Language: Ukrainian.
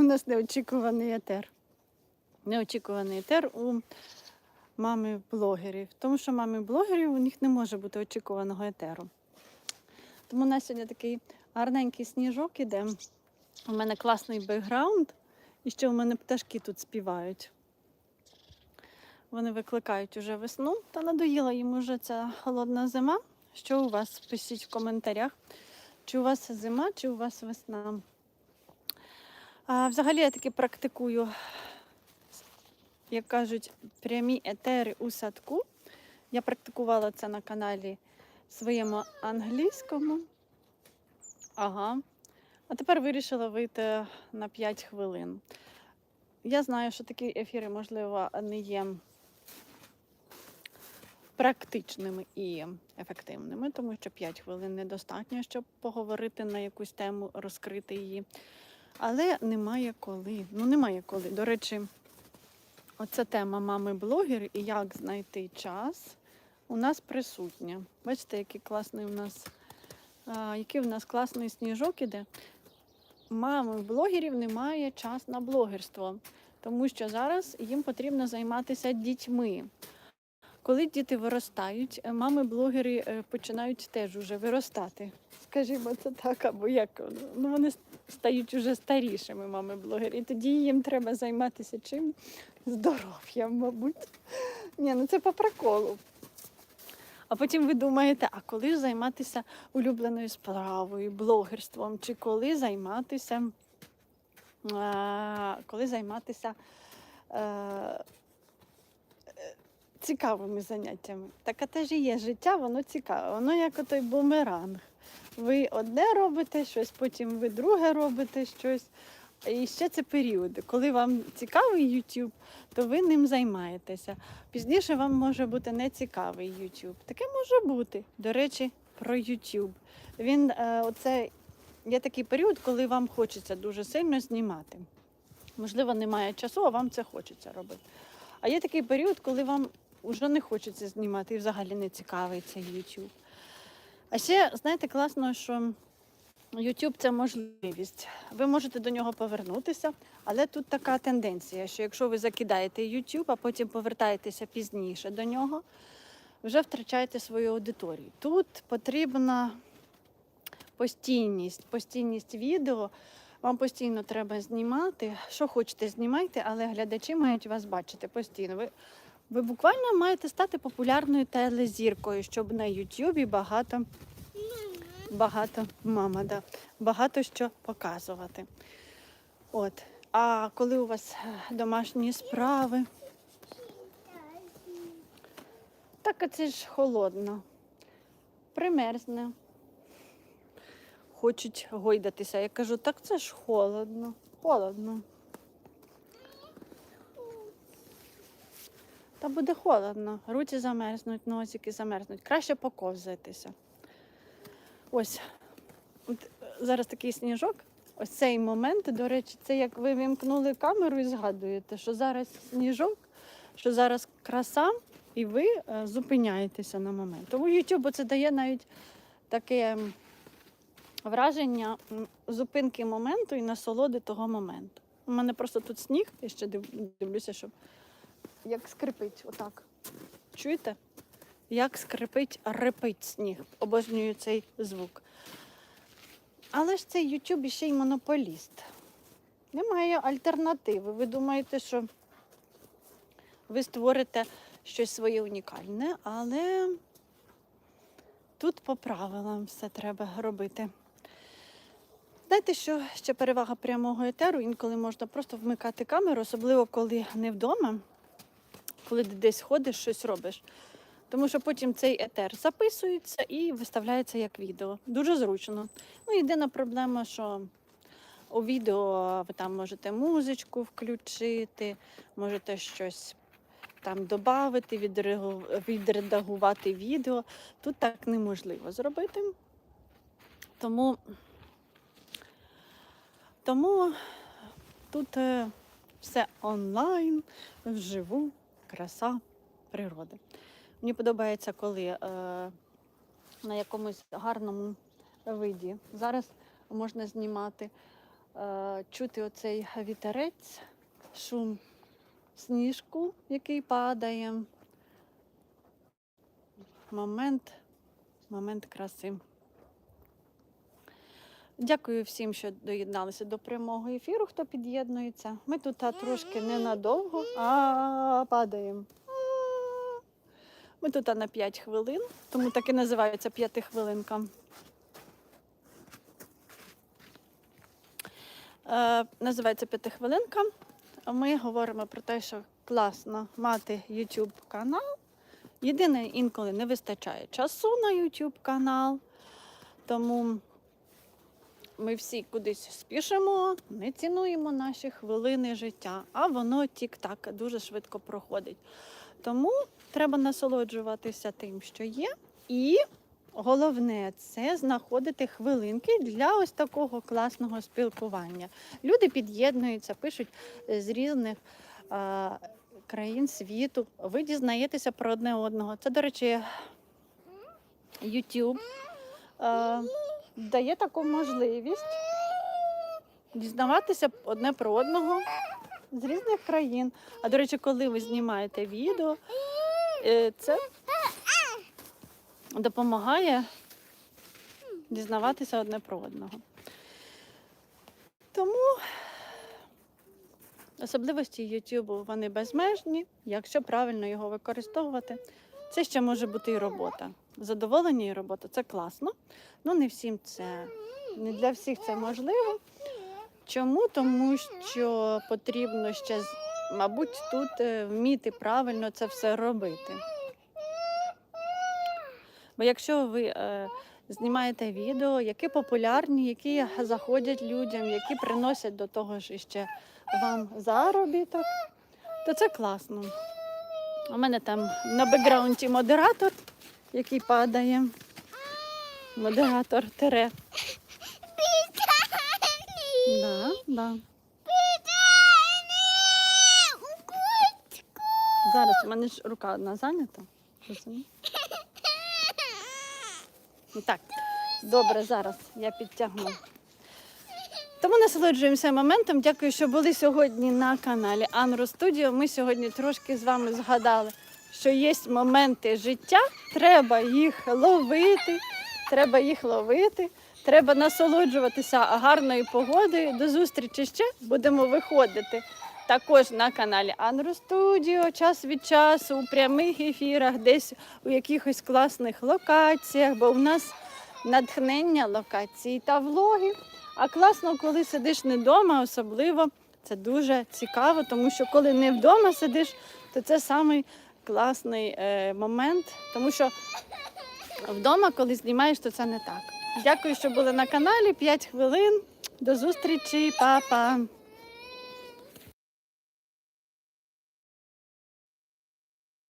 у нас неочікуваний етер. Неочікуваний етер у мами блогерів. Тому що мами блогерів у них не може бути очікуваного етеру. Тому у нас сьогодні такий гарненький сніжок іде. У мене класний бекграунд, і ще у мене пташки тут співають. Вони викликають уже весну, та надоїла їм уже ця холодна зима. Що у вас? Пишіть в коментарях, чи у вас зима, чи у вас весна. А, взагалі я таки практикую, як кажуть, прямі етери у садку. Я практикувала це на каналі своєму англійському. Ага. А тепер вирішила вийти на 5 хвилин. Я знаю, що такі ефіри, можливо, не є практичними і ефективними, тому що 5 хвилин недостатньо, щоб поговорити на якусь тему, розкрити її. Але немає коли. Ну, немає коли. До речі, оця тема мами блогер і як знайти час у нас присутня. Бачите, який класний у нас, а, який у нас класний сніжок іде. Мами блогерів немає час на блогерство, тому що зараз їм потрібно займатися дітьми. Коли діти виростають, е, мами-блогери е, починають теж уже виростати. Скажімо це так, або як ну вони стають уже старішими мами-блогери. І тоді їм треба займатися чим? Здоров'ям, мабуть. Ні, ну це по приколу. А потім ви думаєте, а коли займатися улюбленою справою, блогерством, чи коли займатися, коли займатися е, е, цікавими заняттями. Так а теж і є життя, воно цікаве, воно як отой бумеранг. Ви одне робите щось, потім ви друге робите щось. І ще це періоди. Коли вам цікавий YouTube, то ви ним займаєтеся. Пізніше вам може бути не цікавий YouTube. Таке може бути. До речі, про YouTube. Він е, оце є такий період, коли вам хочеться дуже сильно знімати. Можливо, немає часу, а вам це хочеться робити. А є такий період, коли вам вже не хочеться знімати і взагалі не цікавий цей YouTube. А ще, знаєте, класно, що YouTube це можливість. Ви можете до нього повернутися, але тут така тенденція, що якщо ви закидаєте YouTube, а потім повертаєтеся пізніше до нього, вже втрачаєте свою аудиторію. Тут потрібна постійність, постійність відео. Вам постійно треба знімати. Що хочете, знімайте, але глядачі мають вас бачити постійно. Ви, ви буквально маєте стати популярною телезіркою, щоб на Ютубі багато, багато, мама, да, багато що показувати. От. А коли у вас е, домашні справи, так а це ж холодно, примерзне. Хочуть гойдатися. Я кажу, так це ж холодно, холодно. Та буде холодно, руці замерзнуть, носики замерзнуть. Краще поковзайтеся. Ось от зараз такий сніжок. Ось цей момент, до речі, це як ви вімкнули камеру і згадуєте, що зараз сніжок, що зараз краса, і ви е, зупиняєтеся на момент. Тому YouTube це дає навіть таке враження зупинки моменту і насолоди того моменту. У мене просто тут сніг, я ще дивлюся, щоб як скрипить отак. Чуєте? Як скрипить, репить сніг. Обожнюю цей звук. Але ж цей YouTube ще й монополіст. Немає альтернативи. Ви думаєте, що ви створите щось своє унікальне, але тут по правилам все треба робити. Знаєте, що ще перевага прямого етеру, інколи можна просто вмикати камеру, особливо коли не вдома, коли ти десь ходиш, щось робиш. Тому що потім цей етер записується і виставляється як відео. Дуже зручно. Ну, єдина проблема, що у відео ви там можете музичку включити, можете щось там додати, відредагувати відео. Тут так неможливо зробити. Тому, тому тут е, все онлайн, вживу, краса природи. Мені подобається, коли е, на якомусь гарному виді. Зараз можна знімати е, чути оцей вітерець, шум сніжку, який падає. Момент, момент краси. Дякую всім, що доєдналися до прямого ефіру, хто під'єднується. Ми тут трошки ненадовго, а падаємо. Ми тут на 5 хвилин, тому так і називається п'ятихвилинка. Е, називається п'ятихвилинка. Ми говоримо про те, що класно мати YouTube канал. Єдине, інколи не вистачає часу на YouTube канал, тому ми всі кудись спішимо, не цінуємо наші хвилини життя, а воно тік-так дуже швидко проходить. Тому треба насолоджуватися тим, що є, і головне це знаходити хвилинки для ось такого класного спілкування. Люди під'єднуються, пишуть е, з різних країн світу. Ви дізнаєтеся про одне одного. Це, до речі, YouTube дає таку можливість дізнаватися одне про одного з різних країн. А до речі, коли ви знімаєте відео, е, це допомагає дізнаватися одне про одного. Тому особливості YouTube вони безмежні, якщо правильно його використовувати. Це ще може бути і робота. Задоволення і робота це класно. Ну не всім це не для всіх це можливо. Чому? Тому що потрібно ще, мабуть, тут е, вміти правильно це все робити. Бо якщо ви е, знімаєте відео, які популярні, які заходять людям, які приносять до того ж іще вам заробіток, то це класно. У мене там на бекграунді модератор, який падає. Модератор тере. Да, да. Зараз у мене ж рука одна зайнята. Так, добре, зараз я підтягну. Тому насолоджуємося моментом. Дякую, що були сьогодні на каналі Анро Студіо. Ми сьогодні трошки з вами згадали, що є моменти життя, треба їх ловити, треба їх ловити, треба насолоджуватися гарною погодою. До зустрічі ще будемо виходити. Також на каналі Анро Студіо час від часу у прямих ефірах, десь у якихось класних локаціях, бо у нас натхнення локацій та влогів. А класно, коли сидиш не вдома, особливо це дуже цікаво, тому що коли не вдома сидиш, то це самий класний е, момент, тому що вдома, коли знімаєш, то це не так. Дякую, що були на каналі. 5 хвилин. До зустрічі, па-па!